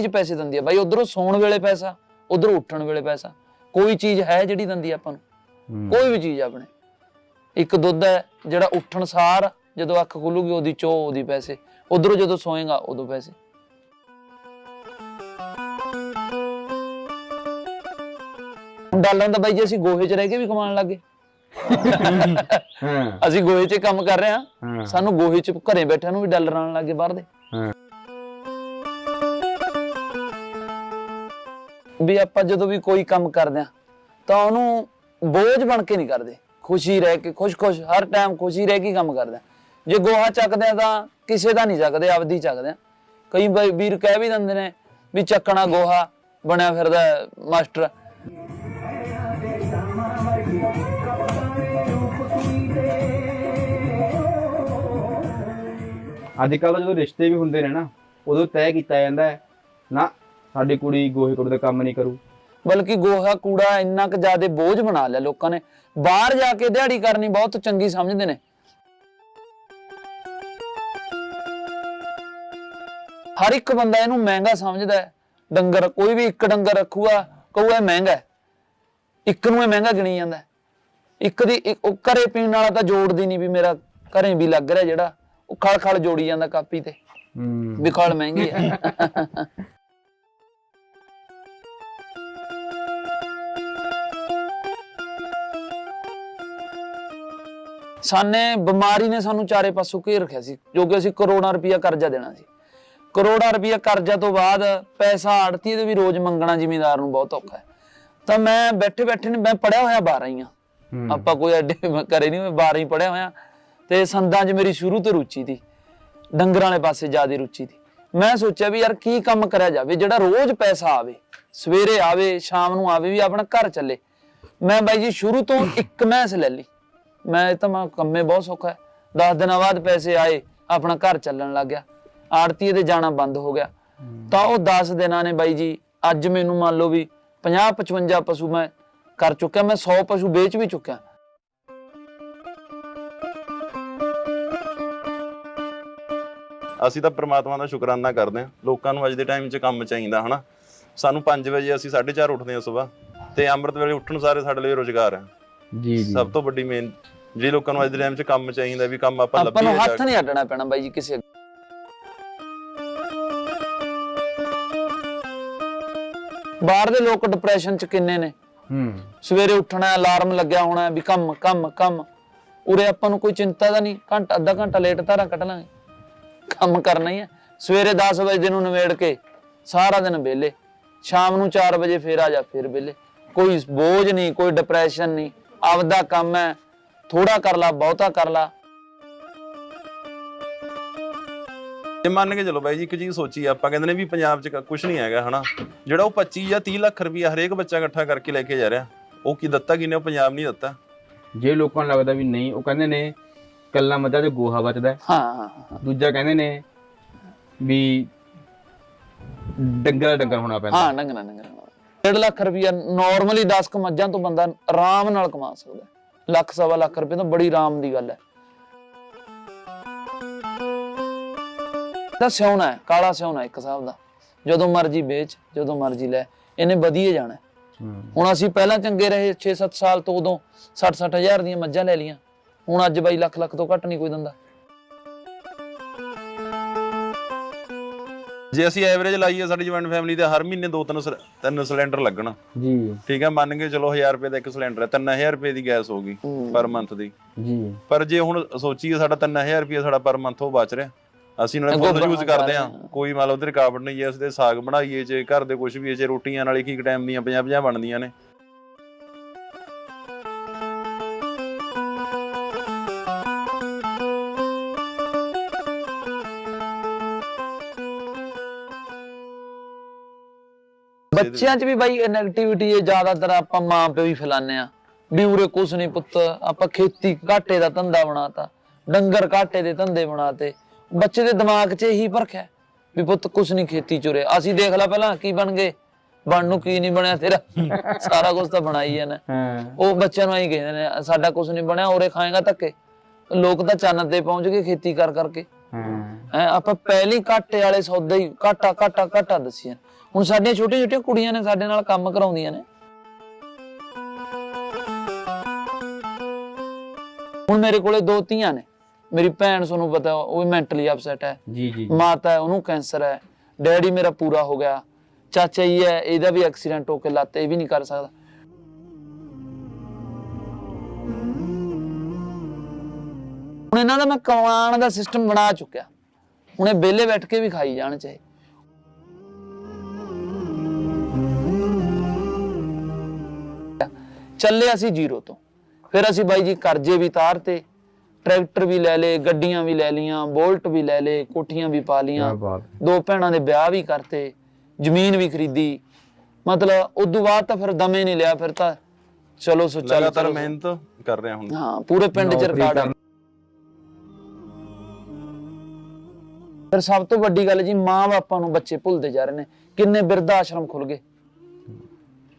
ਚੀਜ਼ ਪੈਸੇ ਦਿੰਦੀ ਆ। ਬਾਈ ਉਧਰੋਂ ਸੌਣ ਵੇਲੇ ਪੈਸਾ ਉਧਰੋਂ ਉੱਠਣ ਵੇਲੇ ਪੈਸਾ। ਕੋਈ ਚੀਜ਼ ਹੈ ਜਿਹੜੀ ਦਿੰਦੀ ਆਪਾਂ ਨੂੰ? ਕੋਈ ਵੀ ਚੀਜ਼ ਆਪਣੇ। ਇੱਕ ਦੁੱਧ ਹੈ ਜਿਹੜਾ ਉੱਠਣ ਸਾਰ ਜਦੋਂ ਅੱਖ ਖੁੱਲੂਗੀ ਉਹਦੀ ਚੋ ਉਹਦੀ ਪੈਸੇ। ਉਧਰੋਂ ਜਦੋਂ ਸੋਏਗਾ ਉਦੋਂ ਪੈਸੇ। ਡਾਲਰਾਂ ਦਾ ਬਾਈ ਜੀ ਅਸੀਂ ਗੋਹੇ 'ਚ ਰਹਿ ਕੇ ਵੀ ਕਮਾਉਣ ਲੱਗੇ ਹਾਂ। ਅਸੀਂ ਗੋਹੇ 'ਚ ਕੰਮ ਕਰ ਰਹੇ ਹਾਂ। ਸਾਨੂੰ ਗੋਹੇ 'ਚ ਘਰੇ ਬੈਠਿਆਂ ਨੂੰ ਵੀ ਡਾਲਰ ਆਉਣ ਲੱਗੇ ਬਾਹਰ ਦੇ। ਵੀ ਆਪਾਂ ਜਦੋਂ ਵੀ ਕੋਈ ਕੰਮ ਕਰਦੇ ਆ ਤਾਂ ਉਹਨੂੰ ਬੋਝ ਬਣ ਕੇ ਨਹੀਂ ਕਰਦੇ। ਖੁਸ਼ੀ ਰਹਿ ਕੇ, ਖੁਸ਼-ਖੁਸ਼, ਹਰ ਟਾਈਮ ਖੁਸ਼ੀ ਰਹਿ ਕੇ ਕੰਮ ਕਰਦੇ ਆ ਜੇ ਗੋਹਾ ਚੱਕਦੇ ਆ ਤਾਂ ਕਿਸੇ ਦਾ ਨਹੀਂ ਚੱਕਦੇ, ਆਪਦੀ ਚੱਕਦੇ ਆ ਕਈ ਵੀਰ ਕਹਿ ਵੀ ਦਿੰਦੇ ਨੇ ਵੀ ਚੱਕਣਾ ਗੋਹਾ, ਬਣਿਆ ਫਿਰਦਾ ਮਾਸਟਰ। ਅੱਜ ਕੱਲ੍ਹ ਜਦੋਂ ਰਿਸ਼ਤੇ ਵੀ ਹੁੰਦੇ ਨੇ ਨਾ, ਉਦੋਂ ਤੈਅ ਕੀਤਾ ਜਾਂਦਾ ਹੈ, ਨਾ ਸਾਡੀ ਕੁੜੀ ਗੋਹੇ ਕੂੜੇ ਦਾ ਕੰਮ ਨਹੀਂ ਕਰੂ। ਬਲਕਿ ਗੋਹਾ ਕੂੜਾ ਇੰਨਾ ਕੁ ਜ਼ਿਆਦਾ ਬੋਝ ਬਣਾ ਲਿਆ ਲੋਕਾਂ ਨੇ। ਬਾਹਰ ਜਾ ਕੇ ਦਿਹਾੜੀ ਕਰਨੀ ਬਹੁਤ ਚੰਗੀ ਸਮਝਦੇ ਨੇ। ਹਰ ਇੱਕ ਬੰਦਾ ਇਹਨੂੰ ਮਹਿੰਗਾ ਸਮਝਦਾ ਹੈ। ਡੰਗਰ ਕੋਈ ਵੀ ਇੱਕ ਡੰਗਰ ਰੱਖੂਗਾ ਕਹੂਗਾ ਇਹ ਮਹਿੰਗਾ ਹੈ। ਇੱਕ ਨੂੰ ਇਹ ਮਹਿੰਗਾ ਗਿਣੀ ਜਾਂਦਾ ਹੈ। ਇੱਕ ਦੀ ਇੱਕ- ਉਹ ਘਰੇ ਪੀਣ ਵਾਲਾ ਤਾਂ ਜੋੜਦੀ ਨਹੀਂ ਵੀ ਮੇਰਾ ਘਰੇ ਵੀ ਲੱਗ ਰਿਹਾ ਜਿਹੜਾ। ਉਹ ਖਲ ਖਲ ਜੋੜੀ ਜਾਂਦਾ ਕਾਪੀ ਤੇ। ਹੂੰ। ਵੀ ਖਲ ਮਹਿੰਗੀ ਹੈ। ਸਾਨੇ ਬਿਮਾਰੀ ਨੇ ਸਾਨੂੰ ਚਾਰੇ ਪਾਸੋਂ ਘੇਰ ਰੱਖਿਆ ਸੀ ਜੋ ਕਿ ਅਸੀਂ ਕਰੋੜਾਂ ਰੁਪਇਆ ਕਰਜ਼ਾ ਦੇਣਾ ਸੀ। ਕਰੋੜਾਂ ਰੁਪਇਆ ਕਰਜ਼ਾ ਤੋਂ ਬਾਅਦ ਪੈਸਾ ਆੜਤੀ ਦੇ ਵੀ ਰੋਜ਼ ਮੰਗਣਾ ਜ਼ਿਮੀਂਦਾਰ ਨੂੰ ਬਹੁਤ ਔਖਾ ਹੈ। ਤਾਂ ਮੈਂ ਬੈਠੇ ਬੈਠੇ ਨੇ ਮੈਂ ਪੜਿਆ ਹੋਇਆ 12 ਹੀ ਆ। ਆਪਾਂ ਕੋਈ ਐਡੇ ਕਰੇ ਨਹੀਂ ਮੈਂ 12 ਹੀ ਪੜਿਆ ਹੋਇਆ। ਤੇ ਸੰਦਾਂ 'ਚ ਮੇਰੀ ਸ਼ੁਰੂ ਤੋਂ ਰੁਚੀ ਸੀ। ਡੰਗਰਾਂ ਵਾਲੇ ਪਾਸੇ ਜ਼ਿਆਦਾ ਰੁਚੀ ਸੀ। ਮੈਂ ਸੋਚਿਆ ਵੀ ਯਾਰ ਕੀ ਕੰਮ ਕਰਿਆ ਜਾਵੇ ਜਿਹੜਾ ਰੋਜ਼ ਪੈਸਾ ਆਵੇ ਸਵੇਰੇ ਆਵੇ ਸ਼ਾਮ ਨੂੰ ਆਵੇ ਵੀ ਆਪਣਾ ਘਰ ਚੱਲੇ। ਮੈਂ ਬਾਈ ਜੀ ਸ਼ੁਰੂ ਤੋਂ ਇੱਕ ਮੈਸ ਲੈ ਲਈ। ਮੈਂ ਇਹ ਤਾਂ ਮੈਂ ਕੰਮੇ ਬਹੁਤ ਸੌਖਾ ਹੈ। 10 ਦਿਨਾਂ ਬਾਅਦ ਪੈਸੇ ਆਏ ਆਪਣਾ ਘਰ ਚੱਲਣ ਲੱਗ ਗਿਆ। ਆੜਤੀਏ ਦੇ ਜਾਣਾ ਬੰਦ ਹੋ ਗਿਆ। ਤਾਂ ਉਹ 10 ਦਿਨਾਂ ਨੇ ਬਾਈ ਜੀ ਅੱਜ ਮੈਨੂੰ ਮੰਨ ਲਓ ਵੀ 50 55 ਪਸ਼ੂ ਮੈਂ ਕਰ ਚੁੱਕਿਆ ਮੈਂ 100 ਪਸ਼ੂ ਵੇਚ ਵੀ ਚੁੱਕਿਆ। ਅਸੀਂ ਤਾਂ ਪ੍ਰਮਾਤਮਾ ਦਾ ਸ਼ੁਕਰਾਨਾ ਕਰਦੇ ਹਾਂ। ਲੋਕਾਂ ਨੂੰ ਅੱਜ ਦੇ ਟਾਈਮ 'ਚ ਕੰਮ ਚਾਹੀਦਾ ਹਨਾ? ਸਾਨੂੰ 5 ਵਜੇ ਅਸੀਂ 4:30 ਉੱਠਦੇ ਹਾਂ ਸਵੇਰ ਤੇ ਅੰਮ੍ਰਿਤ ਵੇਲੇ ਉੱਠਣ ਸਾਰੇ ਸਾਡੇ ਲਈ ਰੋਜ਼ਗਾਰ ਹੈ। ਜੀ ਜੀ। ਸਭ ਤੋਂ ਵੱਡੀ ਮੇਨ ਜੇ ਲੋਕਾਂ ਨੂੰ ਅੱਜ ਦੇ ਟਾਈਮ 'ਚ ਕੰਮ ਚਾਹੀਦਾ ਵੀ ਕੰਮ ਆਪਾਂ ਆਪਾਂ ਨੂੰ ਲੱਭੀਏ ਹੱਥ ਨਹੀਂ ਅੱਡਣਾ ਪੈਣਾ ਬਾਈ ਜੀ ਕਿਸੇ ਅੱਗੇ। ਬਾਹਰ ਦੇ ਲੋਕ ਡਿਪਰੈਸ਼ਨ ਚ ਕਿੰਨੇ ਨੇ? ਹੂੰ। ਸਵੇਰੇ ਉੱਠਣਾ ਅਲਾਰਮ ਲੱਗਿਆ ਹੋਣਾ ਵੀ ਕੰਮ ਕੰਮ ਕੰਮ। ਉਰੇ ਆਪਾਂ ਨੂੰ ਕੋਈ ਚਿੰਤਾ ਦਾ ਨਹੀਂ? ਘੰਟਾ ਅੱਧਾ ਘੰਟਾ ਲੇਟ ਧਾਰਾ ਕੱਢ ਲਾਂਗੇ। ਕੰਮ ਕਰਨਾ ਹੀ ਹੈ ਸਵੇਰੇ 10 ਵਜੇ ਨੂੰ ਨਵੇੜ ਕੇ ਸਾਰਾ ਦਿਨ ਵਿਹਲੇ। ਸ਼ਾਮ ਨੂੰ 4 ਵਜੇ ਫੇਰ ਆ ਜਾ ਫੇਰ ਵਿਹਲੇ। ਕੋਈ ਬੋਝ ਨਹੀਂ ਕੋਈ ਡਿਪਰੈਸ਼ਨ ਨਹੀਂ। ਆਪਦਾ ਕੰਮ ਹੈ। ਥੋੜਾ ਕਰ ਲਾ ਬਹੁਤਾ ਕਰ ਲਾ। ਜੇ ਮੰਨ ਕੇ ਚਲੋ ਬਾਈ ਜੀ ਇੱਕ ਚੀਜ਼ ਸੋਚੀ ਆਪਾਂ ਕਹਿੰਦੇ ਨੇ ਵੀ ਪੰਜਾਬ 'ਚ ਕੁਝ ਨਹੀਂ ਹੈਗਾ ਹਨਾ? ਜਿਹੜਾ ਉਹ 25 ਜਾਂ 30 ਲੱਖ ਰੁਪਇਆ ਹਰੇਕ ਬੱਚਾ ਇਕੱਠਾ ਕਰਕੇ ਲੈ ਕੇ ਜਾ ਰਿਹਾ ਉਹ ਕੀ ਦਿੱਤਾ ਕਿਨੇ ਉਹ ਪੰਜਾਬ ਨਹੀਂ ਦਿੱਤਾ। ਜੇ ਲੋਕਾਂ ਨੂੰ ਲੱਗਦਾ ਵੀ ਨਹੀਂ ਉਹ ਕਹਿੰਦੇ ਨੇ ਕੱਲਾ ਮੱਝਾਂ 'ਚ ਗੋਹਾ ਬਚਦਾ ਹੈ। ਹਾਂ ਦੂਜਾ ਕਹਿੰਦੇ ਨੇ ਵੀ ਡੰਗਰ ਡੰਗਰ ਹੋਣਾ ਪੈਂਦਾ। ਹਾਂ ਨੰਗਣਾ ਨੰਗਣਾ 1.5 ਲੱਖ ਰੁਪਇਆ ਨਾਰਮਲੀ 10 ਕ ਮੱਝਾਂ ਤੋਂ ਬੰਦਾ ਆਰਾਮ ਨਾਲ ਕਮਾ ਸਕਦਾ। ਹੈ। ਲੱਖ ਸਵਾ ਲੱਖ ਰੁਪਏ ਤਾਂ ਬੜੀ ਆਰਾਮ ਦੀ ਗੱਲ ਹੈ। ਤਾਂ ਸਿਉਣਾ ਹੈ ਕਾਲਾ ਸਿਉਣਾ ਇੱਕ ਹਿਸਾਬ ਦਾ। ਜਦੋਂ ਮਰਜ਼ੀ ਵੇਚ ਜਦੋਂ ਮਰਜ਼ੀ ਲੈ ਇਹਨੇ ਵਧੀਆ ਜਾਣਾ। ਹੁਣ ਅਸੀਂ ਪਹਿਲਾਂ ਚੰਗੇ ਰਹੇ 6-7 ਸਾਲ ਤੋਂ ਉਦੋਂ 60-60 ਹਜ਼ਾਰ ਦੀਆਂ ਮੱਝਾਂ ਲੈ ਲੀਆਂ ਹੁਣ ਅੱਜ ਬਾਈ ਲੱਖ ਲੱਖ ਤੋਂ ਘੱਟ ਨਹੀਂ ਕੋਈ ਦਿੰਦਾ। ਜੇ ਅਸੀਂ ਐਵਰੇਜ ਲਾਈਏ ਸਾਡੀ ਜੁਆਇੰਟ ਫੈਮਿਲੀ ਤੇ ਹਰ ਮਹੀਨੇ ਦੋ ਤਿੰਨ ਸਿਲ- ਤਿੰਨ ਸਿਲੰਡਰ ਲੱਗਣ। ਜੀ। ਠੀਕ ਹੈ ਮੰਨ ਕੇ ਚਲੋ 1000 ਰੁਪਏ ਦਾ ਇੱਕ ਸਿਲੰਡਰ ਹੈ 3000 ਰੁਪਏ ਦੀ ਗੈਸ ਹੋਗੀ ਹੂੰ। ਪਰ ਮੰਥ ਦੀ। ਜੀ। ਪਰ ਜੇ ਹੁਣ ਸੋਚੀਏ ਸਾਡਾ 3000 ਰੁਪਏ ਸਾਡਾ ਪਰ ਮੰਥ ਉਹ ਬਚ ਰਿਹਾ। ਅਸੀਂ ਨਾਲੇ ਫੁੱਲ ਯੂਜ਼ ਬਣਾ ਕਰਦੇ ਰਹੇ ਹਾਂ। ਕੋਈ ਮੰਨ ਲਓ ਉਹਦੇ ਰੁਕਾਵਟ ਨਹੀਂ ਜੇ ਅਸੀਂ ਤੇ ਸਾਗ ਬਣਾਈਏ ਜੇ ਘਰ ਦੇ ਕੁਝ ਵੀ ਜੇ ਰੋਟੀਆਂ ਨਾਲ ਇੱਕ ਟਾਈਮ ਦੀਆਂ 50 50 ਬਣਦੀਆਂ ਨੇ। ਬੱਚਿਆਂ 'ਚ ਵੀ ਬਾਈ ਨੈਗੇਟਿਵਿਟੀ ਹੈ ਜ਼ਿਆਦਾਤਰ ਆਪਾਂ ਮਾਂ ਪਿਓ ਹੀ ਫੈਲਾਉਂਦੇ ਆ ਵੀ ਉਰੇ ਕੁਛ ਨਹੀਂ ਪੁੱਤ ਆਪਾਂ ਖੇਤੀ ਘਾਟੇ ਦਾ ਧੰਦਾ ਬਣਾਤਾ ਡੰਗਰ ਘਾਟੇ ਦੇ ਧੰਦੇ ਬਣਾਤੇ। ਬੱਚੇ ਦੇ ਦਿਮਾਗ 'ਚ ਇਹੀ ਭਰਖਿਆ ਵੀ ਪੁੱਤ ਕੁਛ ਨਹੀਂ ਖੇਤੀ ਚੁਰੇ ਅਸੀਂ ਦੇਖ ਲੈ ਪਹਿਲਾਂ ਕੀ ਬਣ ਗਏ ਬਣ ਨੂੰ ਕੀ ਨਹੀਂ ਬਣਿਆ ਤੇਰਾ। ਸਾਰਾ ਕੁਝ ਤਾਂ ਬਣਾਈ ਹੈ। ਨਾ ਉਹ ਬੱਚਿਆਂ ਨੂੰ ਐਂ ਕਹਿੰਦੇ ਨੇ ਸਾਡਾ ਕੁਝ ਨਹੀਂ ਬਣਿਆ ਉਰੇ ਖਾਏਗਾ ਧੱਕੇ। ਲੋਕ ਤਾਂ ਚੰਨ ਤੇ ਪਹੁੰਚ ਗਏ ਖੇਤੀ ਕਰ ਕਰਕੇ। ਹਾਂ। ਹੈਂ, ਆਪਾਂ ਪਹਿਲੀ ਘਾਟੇ ਵਾਲੇ ਸੌਦੇ ਹੀ ਘਾਟਾ ਘਾਟਾ ਘਾਟਾ ਦੱਸੀਆਂ ਹੁਣ ਸਾਡੀਆਂ ਛੋਟੀਆਂ ਛੋਟੀਆਂ ਕੁੜੀਆਂ ਨੇ ਸਾਡੇ ਨਾਲ ਕੰਮ ਕਰਾਉਂਦੀਆਂ ਨੇ। ਹੁਣ ਮੇਰੇ ਕੋਲੇ ਦੋ ਧੀਆਂ ਨੇ। ਮੇਰੀ ਭੈਣ ਤੁਹਾਨੂੰ ਪਤਾ ਉਹ ਵੀ ਮੈਂਟਲੀ ਅਪਸੈਟ ਹੈ। ਜੀ ਜੀ ਮਾਤਾ ਹੈ ਉਹਨੂੰ ਕੈਂਸਰ ਹੈ। ਡੈਡੀ ਮੇਰਾ ਪੂਰਾ ਹੋ ਗਿਆ। ਚਾਚਾ ਹੀ ਹੈ ਇਹਦਾ ਵੀ ਐਕਸੀਡੈਂਟ ਹੋ ਕੇ ਲੱਤ ਇਹ ਵੀ ਨਹੀਂ ਕਰ ਸਕਦਾ। ਹੁਣ ਇਹਨਾਂ ਦਾ ਮੈਂ ਕਮਾਉਣ ਦਾ ਸਿਸਟਮ ਬਣਾ ਚੁੱਕਿਆ। ਹੁਣ ਇਹ ਵਿਹਲੇ ਬੈਠ ਕੇ ਵੀ ਖਾਈ ਜਾਣ ਚਾਹੇ। ਚੱਲੇ ਅਸੀਂ ਜ਼ੀਰੋ ਤੋਂ। ਫਿਰ ਅਸੀਂ ਬਾਈ ਜੀ ਕਰਜ਼ੇ ਵੀ ਤਾਰਤੇ ਟਰੈਕਟਰ ਵੀ ਲੈ ਲਏ ਗੱਡੀਆਂ ਵੀ ਲੈ ਲੀਆਂ ਬੋਲਟ ਵੀ ਲੈ ਲਏ ਕੋਠੀਆਂ ਵੀ ਪਾ ਲੀਆਂ ਦੋ ਭੈਣਾਂ ਦੇ ਵਿਆਹ ਵੀ ਕਰਤੇ ਜ਼ਮੀਨ ਵੀ ਖਰੀਦੀ। ਮਤਲਬ ਉਦੋਂ ਬਾਅਦ ਤਾਂ ਫਿਰ ਦਮੇ ਨਹੀਂ ਲਿਆ ਫਿਰ ਤਾਂ। ਚਲੋ ਸੋ ਚੱਲ ਲਗਾਤਾਰ। ਮਿਹਨਤ ਕਰ ਰਹੇ ਹੁਣ। ਹਾਂ ਪੂਰੇ ਪਿੰਡ ਚ ਰਿਕਾਰਡ ਫਿਰ ਸਭ ਤੋਂ ਵੱਡੀ ਗੱਲ ਜੀ ਮਾਂ ਬਾਪਾਂ ਨੂੰ ਬੱਚੇ ਭੁੱਲਦੇ ਜਾ ਰਹੇ ਨੇ। ਕਿੰਨੇ ਬਿਰਧ ਆਸ਼ਰਮ ਖੁੱਲ ਗਏ।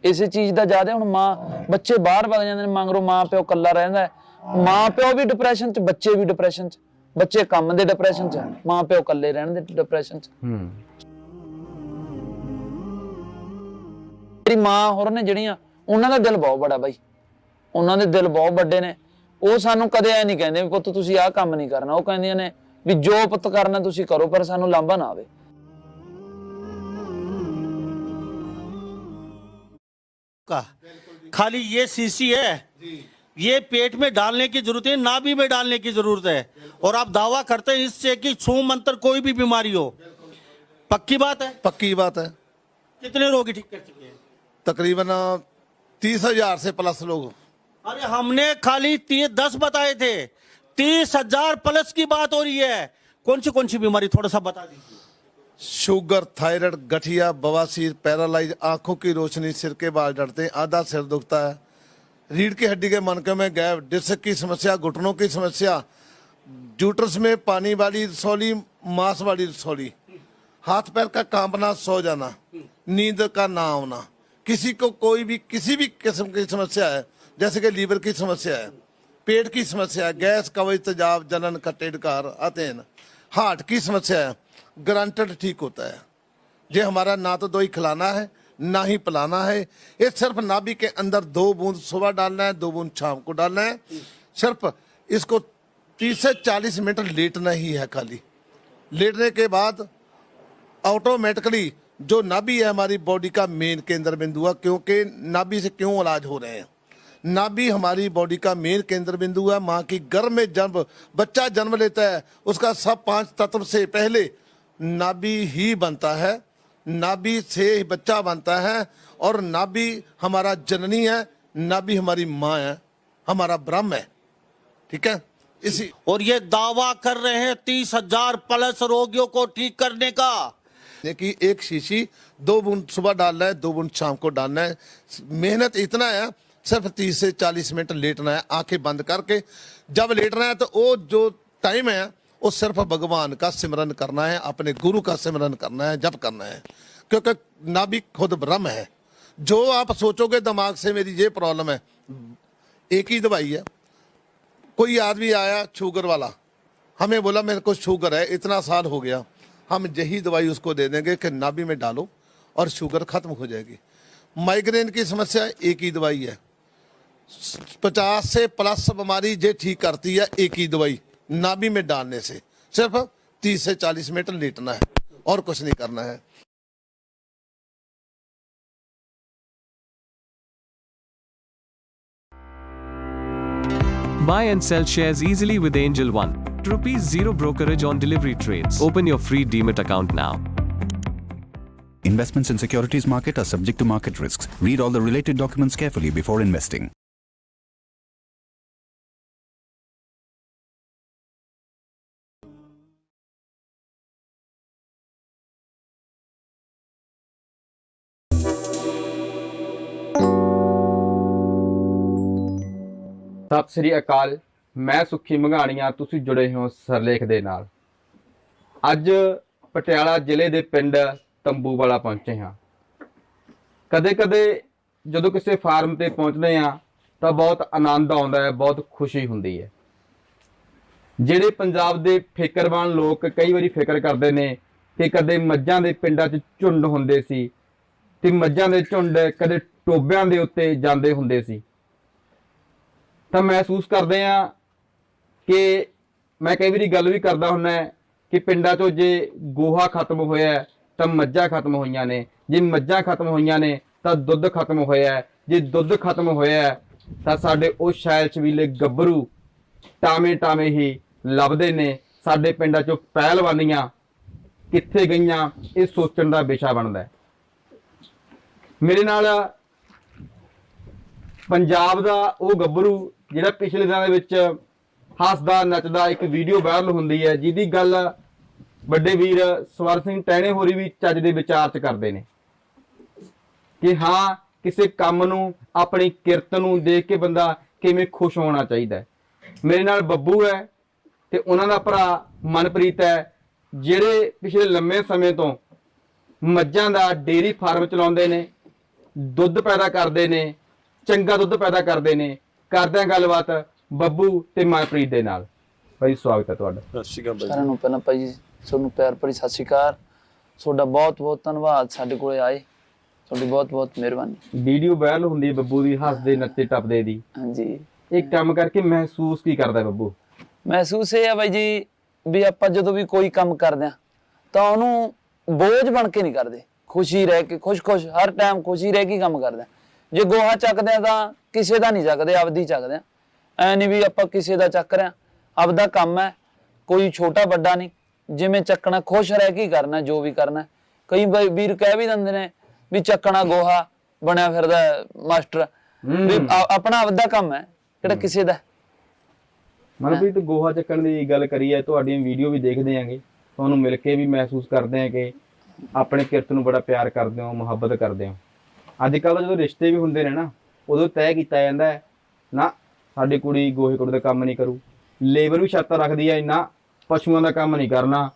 ਇਸੇ ਚੀਜ਼ ਦਾ ਜ਼ਿਆਦਾ ਹੁਣ ਮਾਂ ਬੱਚੇ ਬਾਹਰ ਵਗ ਜਾਂਦੇ ਨੇ ਮੰਗਰੋ ਮਾਂ ਪਿਓ ਕੱਲਾ ਰਹਿੰਦਾ। ਮਾਂ ਪਿਓ ਵੀ ਡਿਪਰੈਸ਼ਨ ਚ ਬੱਚੇ ਵੀ ਡਿਪਰੈਸ਼ਨ ਚ। ਬੱਚੇ ਕੰਮ ਦੇ ਡਿਪਰੈਸ਼ਨ ਚ ਮਾਂ ਪਿਓ ਕੱਲੇ ਰਹਿਣ ਦੇ ਡਿਪਰੈਸ਼ਨ ਚ। ਹੂੰ। ਮੇਰੀ ਮਾਂ ਹੋਰ ਨੇ ਜਿਹੜੀਆਂ ਉਹਨਾਂ ਦਾ ਦਿਲ ਬਹੁਤ ਬੜਾ ਬਾਈ। ਉਹਨਾਂ ਦੇ ਦਿਲ ਬਹੁਤ ਵੱਡੇ ਨੇ। ਉਹ ਸਾਨੂੰ ਕਦੇ ਐ ਨਹੀਂ ਕਹਿੰਦੇ ਪੁੱਤ ਤੁਸੀਂ ਆਹ ਕੰਮ ਨਹੀਂ ਕਰਨਾ। ਉਹ ਕਹਿੰਦੀਆਂ ਨੇ ਵੀ ਜੋ ਪੁੱਤ ਕਰਨਾ ਤੁਸੀਂ ਕਰੋ ਪਰ ਸਾਨੂੰ ਲਾਂਭਾ ਨਾ ਆਵੇ का खाली ये सीसी है ये पेट में डालने की जरूरत है नाभि में डालने की जरूरत है और आप दावा करते हैं इससे कि छू मंत्र कोई भी बीमारी हो पक्की बात है पक्की बात है कितने रोगी ठीक कर चुके हैं तकरीबन तीस हजार से प्लस लोग अरे हमने खाली ती, दस बताए थे तीस हज़ार प्लस की बात हो रही है। कौन सी कौन सी बीमारी थोड़ा सा बता दीजिए। शुगर, थायराइड, गठिया, बवासीर, पैरालाइज, आँखों की रोशनी, सिर के बाल डरते, आधा सिर दुखता है। रीढ़ की हड्डी के मनके में गैप, डिस्क की समस्या, घुटनों की समस्या जूटर्स में पानी वाली रसौली, मांस वाली रसौली। हाथ पैर का कांपना, सो जाना, नींद का ना आना। किसी को कोई भी, किसी भी किस्म की समस्या है, जैसे कि लीवर की समस्या है पेट की समस्या है, गैस कवच तेजाब जलन खट्टे डकार आते हैं हार्ट की समस्या है, ग्रांटेड ठीक होता है। ये हमारा ना तो दवाई खिलाना है, ना ही पिलाना है। ये सिर्फ़ नाभि के अंदर दो बूंद सुबह डालना है, दो बूंद शाम को डालना है। सिर्फ़ इसको 30 से 40 मिनट लेटना ही है खाली। लेटने के बाद ऑटोमेटिकली जो नाभि है हमारी बॉडी का मेन केंद्र बिंदु है, क्योंकि नाभि से क्यों इलाज हो रहे हैं? नाभि हमारी बॉडी का मेन केंद्र बिंदु है माँ की गर्भ में जन्म बच्चा जन्म लेता है उसका सब पाँच तत्व से पहले नाभि ही बनता है नाभि से ही बच्चा बनता है और नाभि हमारा जननी है नाभि हमारी माँ है हमारा ब्रह्म है। ठीक है? इसी और ये दावा कर रहे हैं तीस हज़ार प्लस रोगियों को ठीक करने का। की एक शीशी दो बूंद सुबह डालना है दो बूंद शाम को डालना है। मेहनत इतना है सिर्फ़ तीस से चालीस मिनट लेटना है, आँखें बंद करके। जब लेटना है तो वो जो टाइम है, वो सिर्फ़ भगवान का सिमरन करना है, अपने गुरु का सिमरन करना है जब करना है। क्योंकि नाभि खुद ब्रह्म है। जो आप सोचोगे दिमाग से मेरी ये प्रॉब्लम है, एक ही दवाई है। कोई आदमी आया शुगर वाला, हमें बोला, मेरे को शुगर है, इतना साल हो गया। हम यही दवाई उसको दे देंगे कि नाभि में डालो और शुगर खत्म हो जाएगी। माइग्रेन की समस्या एक ही दवाई है। पचास से प्लस बीमारी ये ठीक करती है एक ही दवाई नाभि में डालने से सिर्फ़ तीस से चालीस मिनट लेटना है और कुछ नहीं करना है Buy and sell shares easily with Angel One. Rupees zero brokerage on delivery trades. Open your free Demat account now. Investments in securities market are subject to market risks. Read all the related documents carefully before investing. Sat Sri ਅਕਾਲ। ਮੈਂ ਸੁੱਖੀ ਮੰਗਾਣੀਆਂ ਤੁਸੀਂ ਜੁੜੇ ਹੋ ਸਰਲੇਖ ਦੇ ਨਾਲ। ਅੱਜ ਪਟਿਆਲਾ ਜ਼ਿਲ੍ਹੇ ਦੇ ਪਿੰਡ ਤੰਬੂ ਵਾਲਾ ਪਹੁੰਚੇ ਹਾਂ। ਕਦੇ-ਕਦੇ ਜਦੋਂ ਕਿਸੇ ਫਾਰਮ ਤੇ ਪਹੁੰਚਦੇ ਹਾਂ, ਤਾਂ ਬਹੁਤ ਆਨੰਦ ਆਉਂਦਾ ਹੈ, ਬਹੁਤ ਖੁਸ਼ੀ ਹੁੰਦੀ ਹੈ। ਜਿਹੜੇ ਪੰਜਾਬ ਦੇ ਫਿਕਰਵਾਨ ਲੋਕ ਕਈ ਵਾਰੀ ਫਿਕਰ ਕਰਦੇ ਨੇ ਕਿ ਕਦੇ ਮੱਝਾਂ ਦੇ ਪਿੰਡਾਂ 'ਚ ਝੁੰਡ ਹੁੰਦੇ ਸੀ ਤੇ ਮੱਝਾਂ ਦੇ ਝੁੰਡ ਕਦੇ ਟੋਬਿਆਂ ਦੇ ਉੱਤੇ ਜਾਂਦੇ ਹੁੰਦੇ ਸੀ। ਤਾਂ ਮਹਿਸੂਸ ਕਰਦੇ ਆ ਕਿ ਮੈਂ ਕਈ ਵਾਰੀ ਗੱਲ ਵੀ ਕਰਦਾ ਹੁੰਨਾ ਕਿ ਪਿੰਡਾਂ 'ਚੋਂ ਜੇ ਗੋਹਾ ਖਤਮ ਹੋਇਆ ਤਾਂ ਮੱਝਾਂ ਖਤਮ ਹੋਈਆਂ ਨੇ। ਜੇ ਮੱਝਾਂ ਖਤਮ ਹੋਈਆਂ ਨੇ, ਤਾਂ ਦੁੱਧ ਖਤਮ ਹੋਇਆ ਜੇ ਦੁੱਧ ਖਤਮ ਹੋਇਆ ਤਾਂ ਸਾਡੇ ਉਹ ਸ਼ਾਇਲ ਚਵੀਲੇ ਗੱਭਰੂ ਟਾਵੇਂ ਟਾਵੇਂ ਹੀ ਲੱਭਦੇ ਨੇ। ਸਾਡੇ ਪਿੰਡਾਂ 'ਚੋਂ ਪਹਿਲਵਾਨੀਆਂ ਕਿੱਥੇ ਗਈਆਂ, ਇਹ ਸੋਚਣ ਦਾ ਵਿਸ਼ਾ ਬਣਦਾ ਮੇਰੇ ਨਾਲ ਪੰਜਾਬ ਦਾ ਉਹ ਗੱਭਰੂ ਜਿਹੜਾ ਪਿਛਲੇ ਦਿਨਾਂ ਦੇ ਵਿੱਚ ਹੱਸਦਾ, ਨੱਚਦਾ ਇੱਕ ਵੀਡੀਓ ਵਾਇਰਲ ਹੁੰਦੀ ਹੈ, ਜਿਹਦੀ ਗੱਲ ਵੱਡੇ ਵੀਰ ਸਵਰ ਸਿੰਘ ਟਹਿਣੇ ਹੋਰੀ ਵੀ ਚੱਜ ਦੇ ਵਿਚਾਰ ਚ ਕਰਦੇ ਨੇ। ਕਿ ਹਾਂ, ਕਿਸੇ ਕੰਮ ਨੂੰ, ਆਪਣੀ ਕਿਰਤ ਨੂੰ ਦੇਖ ਕੇ ਬੰਦਾ ਕਿਵੇਂ ਖੁਸ਼ ਹੋਣਾ ਚਾਹੀਦਾ ਹੈ। ਮੇਰੇ ਨਾਲ ਬੱਬੂ ਹੈ ਤੇ ਉਹਨਾਂ ਦਾ ਭਰਾ ਮਨਪ੍ਰੀਤ ਹੈ, ਜਿਹੜੇ ਪਿਛਲੇ ਲੰਮੇ ਸਮੇਂ ਤੋਂ ਮੱਝਾਂ ਦਾ ਡੇਰੀ ਫਾਰਮ ਚਲਾਉਂਦੇ ਨੇ, ਦੁੱਧ ਪੈਦਾ ਕਰਦੇ ਨੇ, ਚੰਗਾ ਦੁੱਧ ਪੈਦਾ ਕਰਦੇ ਨੇ ਕਰਦੇ ਹਾਂ ਗੱਲਬਾਤ ਬੱਬੂ ਤੇ ਮਨਪ੍ਰੀਤ ਦੇ ਨਾਲ। ਭਾਈ ਸਵਾਗਤ ਹੈ ਤੁਹਾਡਾ। ਸਤਿ ਸ਼੍ਰੀ ਅਕਾਲ ਸਾਰਿਆਂ ਨੂੰ ਪਹਿਲਾਂ ਭਾਈ ਜੀ ਤੁਹਾਨੂੰ ਪਿਆਰ ਭਰੀ ਸਤਿ ਸ਼੍ਰੀ ਅਕਾਲ। ਤੁਹਾਡਾ ਬਹੁਤ ਬਹੁਤ ਧੰਨਵਾਦ ਸਾਡੇ ਕੋਲੇ ਆਏ। ਤੁਹਾਡੀ ਬਹੁਤ ਬਹੁਤ ਮਿਹਰਬਾਨੀ। ਵੀਡੀਓ ਵਾਇਰਲ ਹੁੰਦੀ ਹੈ ਬੱਬੂ ਦੀ ਹੱਸਦੇ ਨੱਚੇ ਟੱਪਦੇ ਦੀ। ਹਾਂਜੀ। ਇਹ ਕੰਮ ਕਰਕੇ ਮਹਿਸੂਸ ਕੀ ਕਰਦਾ ਬੱਬੂ? ਮਹਿਸੂਸ ਇਹ ਆ ਬਾਈ ਜੀ ਵੀ ਆਪਾਂ ਜਦੋਂ ਵੀ ਕੋਈ ਕੰਮ ਕਰਦੇ ਆ ਤਾਂ ਉਹਨੂੰ ਬੋਝ ਬਣ ਕੇ ਨਹੀਂ ਕਰਦੇ। ਖੁਸ਼ੀ ਰਹਿ ਕੇ ਖੁਸ਼-ਖੁਸ਼ ਹਰ ਟਾਈਮ ਖੁਸ਼ੀ ਰਹਿ ਕੇ ਕੰਮ ਕਰਦੇ ਆ ਜੇ ਗੋਹਾ ਚੱਕਦੇ ਆ ਤਾਂ ਕਿਸੇ ਦਾ ਨਹੀਂ ਚੱਕਦੇ ਆਪਦੀ ਚੱਕਦੇ ਆ। ਐ ਨਹੀਂ ਵੀ ਆਪਾਂ ਕਿਸੇ ਦਾ ਚੱਕ ਰਿਆ ਆਪਦਾ ਕੰਮ ਹੈ ਕੋਈ ਛੋਟਾ ਵੱਡਾ ਨਹੀਂ। ਜਿਵੇਂ ਚੱਕਣਾ ਖੁਸ਼ ਰਹਿ ਕੇ ਹੀ ਕਰਨਾ ਜੋ ਵੀ ਕਰਨਾ ਕਈ ਵਾਰ ਕਹਿ ਵੀ ਦਿੰਦੇ ਨੇ ਵੀ ਚੱਕਣਾ ਗੋਹਾ ਬਣਿਆ ਫਿਰਦਾ ਹੈ ਮਾਸਟਰ। ਵੀ ਆਪਣਾ ਆਪਦਾ ਕੰਮ ਹੈ ਕਿਹੜਾ ਕਿਸੇ ਦਾ। ਮਨਪ੍ਰੀਤ ਗੋਹਾ ਚੱਕਣ ਦੀ ਗੱਲ ਕਰੀਏ ਤੁਹਾਡੀਆਂ ਵੀਡੀਓ ਵੀ ਦੇਖਦੇ ਆਂਗੇ। ਤੁਹਾਨੂੰ ਮਿਲ ਕੇ ਵੀ ਮਹਿਸੂਸ ਕਰਦੇ ਆਂ ਕਿ ਆਪਣੇ ਕਿਰਤ ਨੂੰ ਬੜਾ ਪਿਆਰ ਕਰਦੇ ਹੋ ਮੁਹੱਬਤ ਕਰਦੇ ਹੋ। ਅੱਜ ਕੱਲ੍ਹ ਜਦੋਂ ਰਿਸ਼ਤੇ ਵੀ ਹੁੰਦੇ ਨੇ ਨਾ ਉਦੋਂ ਤੈਅ ਕੀਤਾ ਜਾਂਦਾ ਹੈ, ਨਾ, ਸਾਡੀ ਕੁੜੀ ਗੋਹੇ ਕੁੜੀ ਦਾ ਕੰਮ ਨਹੀਂ ਕਰੂ, ਲੇਬਰ ਵੀ ਸ਼ਰਤਾਂ ਰੱਖਦੀ ਹੈ ਨਾ ਪਸ਼ੂਆਂ ਦਾ ਕੰਮ ਨਹੀਂ ਕਰਨਾ।